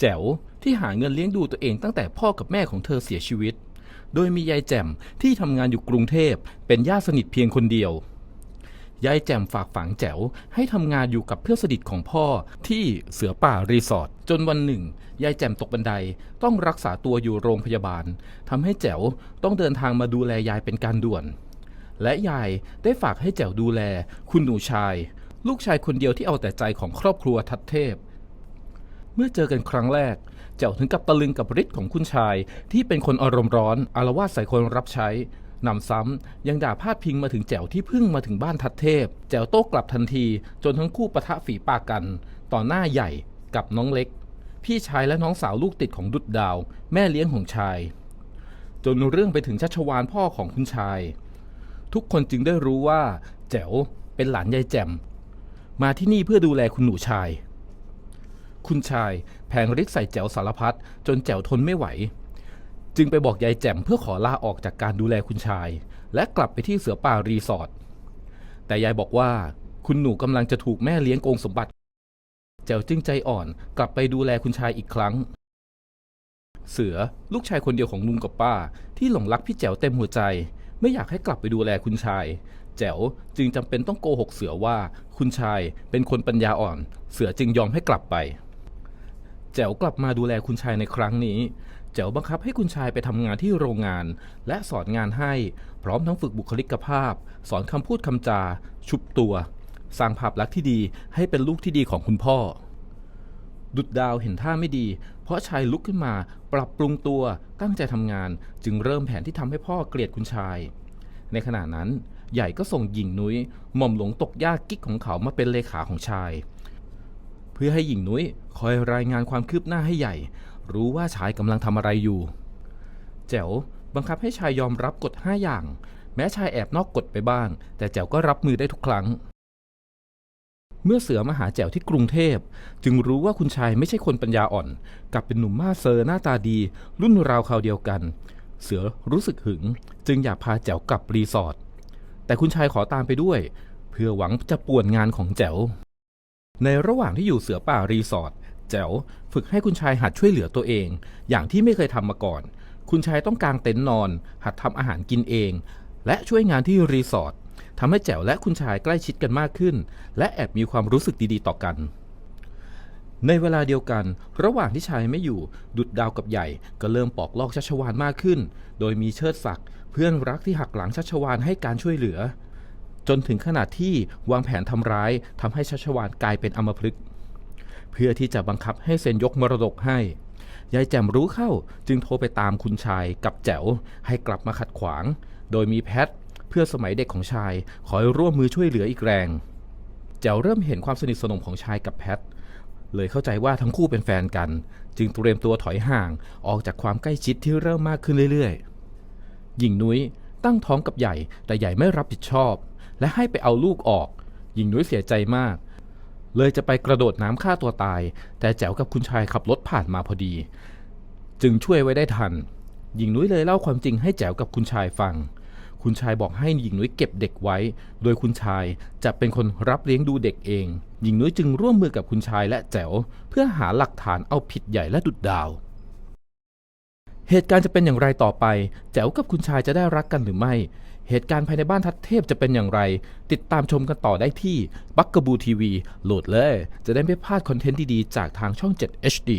แจ๋วที่หาเงินเลี้ยงดูตัวเองตั้งแต่พ่อกับแม่ของเธอเสียชีวิต โดยมียายแจ่มที่ทำงานอยู่กรุงเทพเป็นญาติสนิทเพียงคนเดียวยายแจ่มฝากฝังแจ๋วให้ทำงานอยู่กับเพื่อนสนิทของพ่อที่เสือป่ารีสอร์ทจนวันหนึ่ง ยายแจ่มตกบันไดต้องรักษาตัวอยู่โรงพยาบาลทำให้แจ๋วต้องเดินทางมาดูแลยายเป็นการด่วน และยายได้ฝากให้แจ๋วดูแล คุณหนูชาย ลูกชายคนเดียวที่เอาแต่ใจของครอบครัวทัดเทพ เมื่อเจอกันครั้งแรกแจ๋วถึงกับตะลึงกับฤทธิ์ของคุณชาย ที่เป็นคนอารมณ์ร้อนอารวาสใส่คนรับใช้นำซ้ำยังด่าพาดพิงมาถึงแจ๋วที่เพิ่งมาถึงบ้านทัดเทพ แจ๋วโต้กลับทันที จนทั้งคู่ปะทะฝีปากกัน ต่อหน้าใหญ่กับน้องเล็ก พี่ชายและน้องสาวลูกติดของดุดดาว แม่เลี้ยงของชาย จนเรื่องไปถึงชัชวานพ่อของคุณชาย ทุกคนจึงได้รู้ว่า แจ๋วเป็นหลานยายแจ่มมาที่นี่เพื่อดูแลคุณหนูชาย คุณชาย แผงฤทธิ์ใส่แจ๋วสารพัดจนแจ๋วทนไม่ไหว จึงไปบอกยายแจ่มเพื่อขอลาออกจากการดูแลคุณชาย และกลับไปที่เสือป่ารีสอร์ทแต่ยายบอกว่าคุณหนูกำลังจะถูกแม่เลี้ยงโกงสมบัติ แจ๋วจึงใจอ่อนกลับไปดูแลคุณชายอีกครั้ง เสือลูกชายคนเดียวของลุงกับป้า ที่หลงรักพี่แจ๋วเต็มหัวใจ ไม่อยากให้กลับไปดูแลคุณชาย แจ๋วจึงจำเป็นต้องโกหกเสือว่าคุณชายเป็นคนปัญญาอ่อน เสือจึงยอมให้กลับไป แจ๋วกลับมาดูแลคุณชายในครั้งนี้ แจ๋วบังคับให้คุณชายไปทำงานที่โรงงาน และสอนงานให้ พร้อมทั้งฝึกบุคลิกภาพ สอนคำพูดคำจา ชุบตัว สร้างภาพลักษณ์ที่ดีให้เป็นลูกที่ดีของคุณพ่อ ดุดดาวเห็นท่าไม่ดี เพราะชายลุกขึ้นมา ปรับปรุงตัวตั้งใจทำงาน จึงเริ่มแผนที่ทำให้พ่อเกลียดคุณชาย ในขณะนั้น ใหญ่ก็ส่งหญิงนุ้ยหม่อมหลวงตกยากกิ๊กของเขามาเป็นเลขาของชาย เพื่อให้หญิงนุ้ยคอยรายงานความคืบหน้าให้ใหญ่ รู้ว่าชายกำลังทำอะไรอยู่ แจ๋วบังคับให้ชายยอมรับกฎ5อย่าง แม้ชายแอบนอกกฎไปบ้าง แต่แจ๋วก็รับมือได้ทุกครั้ง เมื่อเสือมาหาแจ๋วที่กรุงเทพ จึงรู้ว่าคุณชายไม่ใช่คนปัญญาอ่อน กลับเป็นหนุ่มมาเซอร์หน้าตาดี รุ่นราวคราวเดียวกัน เสือรู้สึกหึง จึงอยากพาแจ๋วกลับรีสอร์ทแต่คุณชายขอตามไปด้วย เพื่อหวังจะป่วนงานของแจ๋ว ในระหว่างที่อยู่เสือป่ารีสอร์ทแจ๋วฝึกให้คุณชายหัดช่วยเหลือตัวเอง อย่างที่ไม่เคยทำมาก่อน คุณชายต้องกางเต็นท์นอน หัดทำอาหารกินเอง และช่วยงานที่รีสอร์ททำให้แจ๋วและคุณชายใกล้ชิดกันมากขึ้น และแอบมีความรู้สึกดีๆ ต่อกัน ในเวลาเดียวกัน ระหว่างที่ชายไม่อยู่ ดุดดาวกับใหญ่ก็เริ่มปอกลอกชัชวานมากขึ้น โดยมีเชิดศักดิ์เพื่อนรักที่หักหลังชัชวานให้การช่วยเหลือ จนถึงขนาดที่วางแผนทำร้ายทำให้ชัชวานกลายเป็นอมพฤกเพื่อที่จะบังคับให้เซนยกมรดกให้ ยายแจ่มรู้เข้าจึงโทรไปตามคุณชายกับแจ๋วให้กลับมาขัดขวาง โดยมีแพทเพื่อสมัยเด็กของชายคอยร่วมมือช่วยเหลืออีกแรง แจ๋วเริ่มเห็นความสนิทสนมของชายกับแพทเลยเข้าใจว่าทั้งคู่เป็นแฟนกัน จึงเตรียมตัวถอยห่างออกจากความใกล้ชิดที่เริ่มมากขึ้นเรื่อยๆหญิงนุ้ยตั้งท้องกับใหญ่แต่ใหญ่ไม่รับผิดชอบ และให้ไปเอาลูกออก หญิงนุ้ยเสียใจมาก เลยจะไปกระโดดน้ำฆ่าตัวตาย แต่แจ๋วกับคุณชายขับรถผ่านมาพอดี จึงช่วยไว้ได้ทัน หญิงนุ้ยเลยเล่าความจริงให้แจ๋วกับคุณชายฟัง คุณชายบอกให้หญิงนุ้ยเก็บเด็กไว้ โดยคุณชายจะเป็นคนรับเลี้ยงดูเด็กเอง หญิงนุ้ยจึงร่วมมือกับคุณชายและแจ๋วเพื่อหาหลักฐานเอาผิดใหญ่และดุดดาวเหตุการณ์จะเป็นอย่างไรต่อไป แจ๋วกับคุณชายจะได้รักกันหรือไม่ เหตุการณ์ภายในบ้านทัดเทพจะเป็นอย่างไร ติดตามชมกันต่อได้ที่บักกบูทีวีโหลดเลย จะได้ไม่พลาดคอนเทนต์ดีๆ จากทางช่อง 7 HD